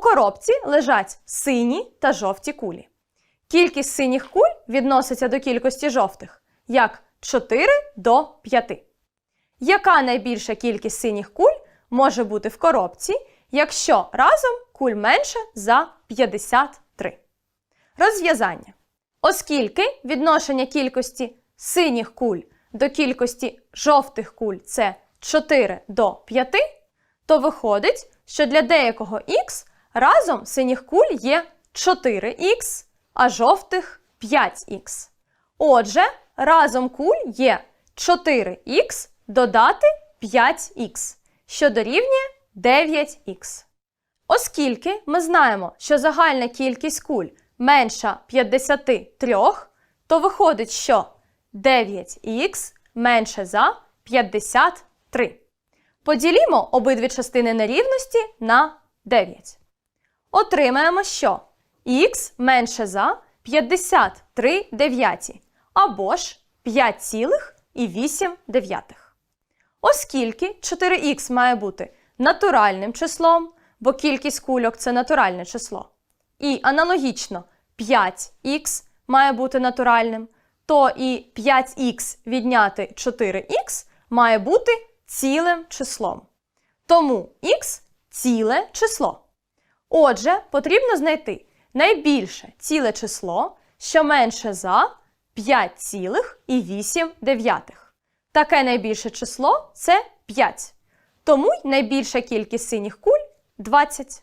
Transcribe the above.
коробці лежать сині та жовті кулі. Кількість синіх куль відноситься до кількості жовтих як 4 до 5. Яка найбільша кількість синіх куль може бути в коробці, якщо разом куль менше за 53? Розв'язання. Оскільки відношення кількості синіх куль до кількості жовтих куль це 4 до 5, то виходить, що для деякого х разом синіх куль є 4х, а жовтих 5х. Отже, разом куль є 4х додати 5х, що дорівнює 9х. Оскільки ми знаємо, що загальна кількість куль менша 53, то виходить, що 9х менше за 53. Поділімо обидві частини нерівності на 9. Отримаємо, що х менше за 53 дев'яті або ж 5,8. Оскільки 4х має бути натуральним числом, бо кількість кульок це натуральне число, і аналогічно 5х має бути натуральним, то і 5х відняти 4х має бути цілим числом. Тому х ціле число. Отже, потрібно знайти найбільше ціле число, що менше за 5,8. Таке найбільше число це 5. Тому й найбільша кількість синіх куль 20.